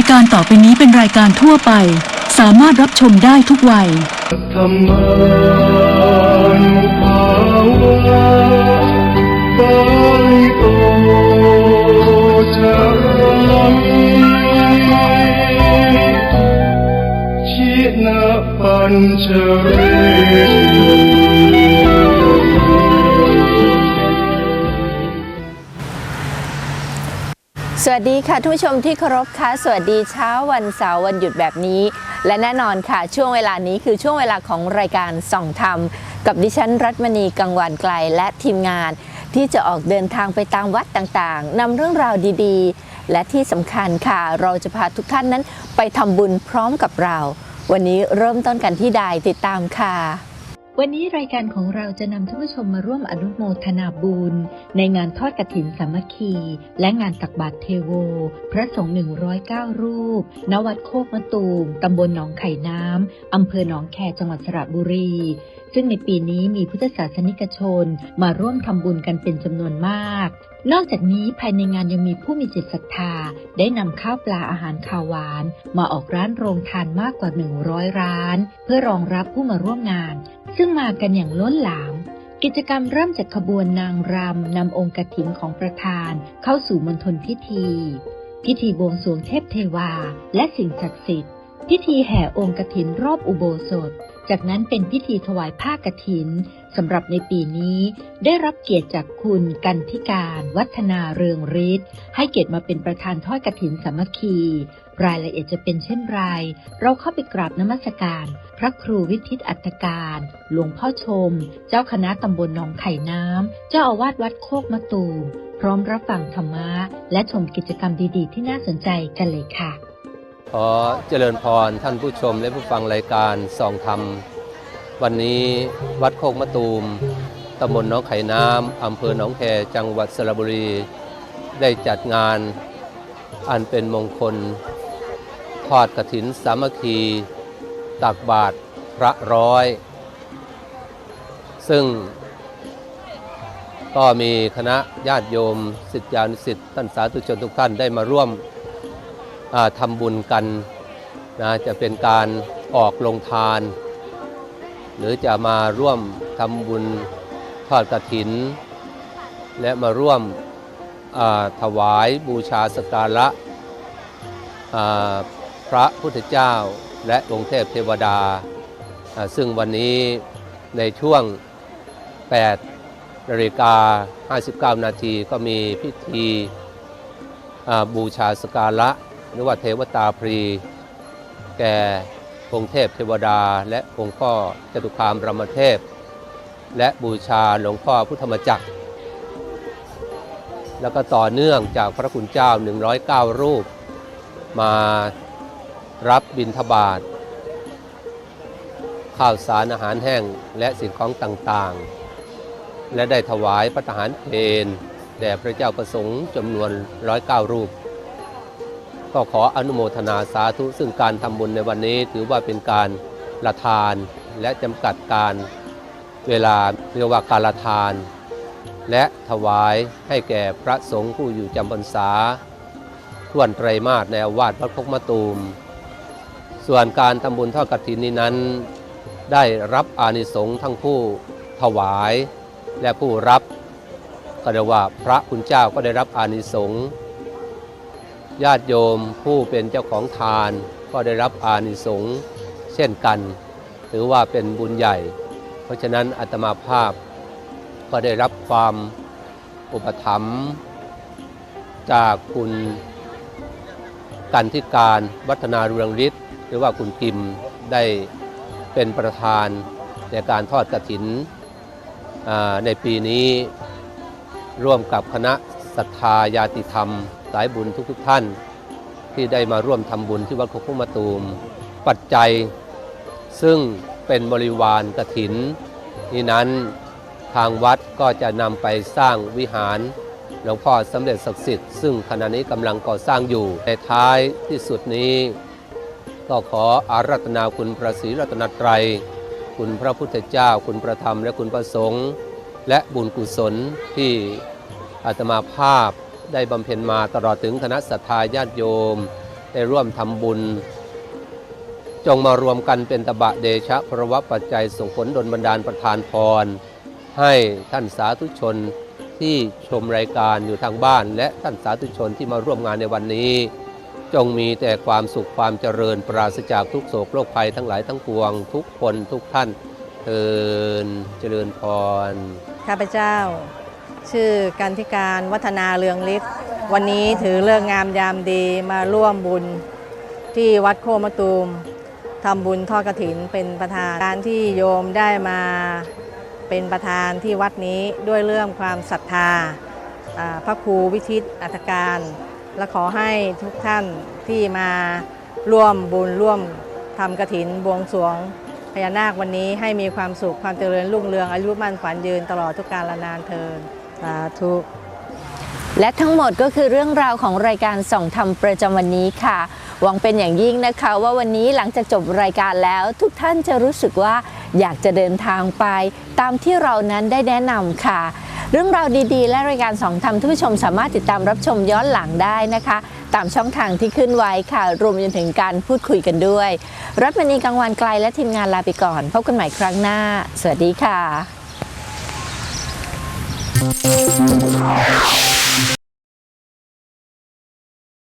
ายการต่อไปนี้เป็นรายการทั่วไป สามารถรับชมได้ทุกวัย ธรรมานุภาวะปาลิโตจรังชินะปัญจเวท สวัสดีค่ะทุกผู้ชมที่เคารพค่ะ สวัสดีเช้าวันเสาร์วันหยุดแบบนี้ และแน่นอนค่ะ ช่วงเวลานี้คือช่วงเวลาของรายการส่องธรรม กับดิฉันรัตมณีกังวานไกลและทีมงาน ที่จะออกเดินทางไปตามวัดต่างๆนำเรื่องราวดีๆ และที่สำคัญค่ะเราจะพาทุกท่านนั้นไปทำบุญพร้อมกับเรา วันนี้เริ่มต้นกันที่ใดติดตามค่ะ วันนี้รายการของเราจะนำท่านผู้ชมมาร่วมอนุโมทนาบุญในงานทอดกฐินสามัคคี และงานตักบาตรเทโว พระสงฆ์109 รูป ณ วัดโคกมะตูมตำบลหนองไข่น้ำอำเภอหนองแคจังหวัดสระบุรี ซึ่งในปีนี้มีพุทธศาสนิกชนมาร่วมทำบุญกันเป็นจำนวนมาก นอกจากนี้ภายในงานยังมีผู้มีจิตศรัทธา ได้นำข้าวปลาอาหารข้าวหวาน มาออกร้านโรงทานมากกว่า 100 ร้าน เพื่อรองรับผู้มาร่วมงาน ซึ่งมากันอย่างล้นหลาม กิจกรรมเริ่มจากขบวนนางรำนำองค์กฐินของประธานเข้าสู่มณฑลพิธี พิธีบวงสรวงเทพเทวา และสิ่งศักดิ์สิทธิ์พิธีแห่องค์กฐินรอบอุโบสถ จากนั้นเป็นพิธีถวายผ้ากฐินสำหรับในปีนี้ได้รับเกียรติจากคุณกันทิการ วัฒนาเรืองฤทธิ์ให้เกียรติมาเป็นประธานทอดกฐินสามัคคี รายละเอียดจะเป็นเช่นไร เราเข้าไปกราบนมัสการ พระครูวิทิตอัตการ หลวงพ่อชม เจ้าคณะตำบลหนองไข่น้ำ เจ้าอาวาสวัดโคกมะตูมพร้อมรับฟังธรรมะ และชมกิจกรรมดีๆ ที่น่าสนใจกันเลยค่ะ ขอเจริญพรท่านผู้ชมและผู้ฟังรายการส่องธรรม วันนี้วัดโคกมะตูมตำบลหนองไข่น้ำอำเภอหนองแคจังหวัดสระบุรี ได้จัดงานอันเป็นมงคล ทอดกฐินสามัคคี ตักบาตรพระร้อย ซึ่ง ก็มีคณะญาติโยมสิทธิานุสิทธิ์ท่านสาธุชนทุกท่านได้มาร่วมทำบุญกันนะจะเป็นการออกลงทาน หรือจะมาร่วมทำบุญทอดกฐิน และมาร่วมถวายบูชาสกการะอ่า พระพุทธเจ้าและองค์เทพเทวดา ซึ่งวันนี้ในช่วง 8นาฬิกา 59 นาทีก็มีพิธีบูชาสกการะหรือว่าเทวตาพรี แก่องค์เทพเทวดา และองค์พ่อจตุคามรามเทพ และบูชาหลวงพ่อพุทธมจักร แล้วก็ต่อเนื่องจากพระคุณเจ้า 109 รูปมา รับบิณฑบาตข้าวสารอาหารแห้งและสิ่งของต่างๆ และได้ถวายพระทหารเพลแด่พระเจ้าประสงค์จำนวน109รูป ก็ขออนุโมทนาสาธุซึ่งการทำบุญในวันนี้ถือว่าเป็นการละทานและจำกัดการเวลาเรียกว่าการละทาน และถวายให้แก่พระสงฆ์ผู้อยู่จำพรรษา ท่วนไตรมาสในอาวาสวัดพกมะตูม ส่วนการทำบุญทอดกฐินนี้นั้น ได้รับอานิสงส์ทั้งผู้ถวาย และผู้รับก็เรียกว่าพระคุณเจ้าก็ได้รับอานิสงส์ญาติโยมผู้เป็นเจ้าของทานก็ได้รับอานิสงส์เช่นกัน ถือว่าเป็นบุญใหญ่ เพราะฉะนั้นอาตมาภาพก็ได้รับความอุปถัมภ์จากคุณกันทิการวัฒนาเรืองฤทธิ์ หรือว่าคุณพิมได้เป็นประธานในการทอดกระถินอ่าในปีนี้ร่วมกับคณะศรัทธาญาติธรรม สายบุญทุกๆทท่าน ที่ได้มาร่วมทำบุญที่วัดโคกพุมะตูม ปัจจัย ซึ่งเป็นบริวารกระถิน นี้นั้นทางวัดก็จะนำไปสร้างวิหารหลวงพ่อสำเร็จศักดิ์สิทธิ์ซึ่งขณะนี้กำลังก่อสร้างอยู่ในท้ายที่สุดนี้ ก็ขออารัตนาคุณพระศรีรัตนตรัย คุณพระพุทธเจ้า คุณพระธรรมและคุณพระสงฆ์และบุญกุศลที่อาตมาภาพได้บำเพ็ญมาตลอดถึงคณะสัตยาญาติโยม ได้ร่วมทำบุญ จงมารวมกันเป็นตบะเดชะพระวะปัจจัยส่งผลดลบันดาลประทานพร ให้ท่านสาธุชนที่ชมรายการอยู่ทางบ้าน และท่านสาธุชนที่มาร่วมงานในวันนี้ จงมีแต่ความสุขความเจริญปราศจากทุกโศกโรคภัยทั้งหลายทั้งปวง ทุกคนทุกท่านเทินเจริญพร ข้าพเจ้า ชื่อกันธิการวัฒนาเรืองฤทธิ์วันนี้ถือเลิกงามยามดีมาร่วมบุญที่วัดโคมะตูมทำบุญทอดกระถินเป็นประธานการที่โยมได้มาเป็นประธานที่วัดนี้ด้วยเรื่องความศรัทธาพระครูวิทิตอัตการ และขอให้ทุกท่านที่มาร่วมบุญร่วมทำกระถินบวงสรวงพญานาควันนี้ให้มีความสุขความเจริญรุ่งเรืองอายุมั่นขวัญยืนตลอดทุกกาลนานเทินสาธุและทั้งหมดก็คือเรื่องราวของรายการส่องธรรมประจำวันนี้ค่ะ หวังเป็นอย่างยิ่งนะคะ ว่าวันนี้หลังจากจบรายการแล้ว ทุกท่านจะรู้สึกว่าอยากจะเดินทางไป ตามที่เรานั้นได้แนะนำค่ะ เรื่องราวดีๆ และรายการสองธรรมท่านผู้ชมสามารถติดตามรับชมย้อนหลังได้นะคะ ตามช่องทางที่ขึ้นไว้ค่ะ รวมจนถึงการพูดคุยกันด้วย รัฐมณีกลางวันไกลและทีมงานลาไปก่อน พบกันใหม่ครั้งหน้า สวัสดีค่ะ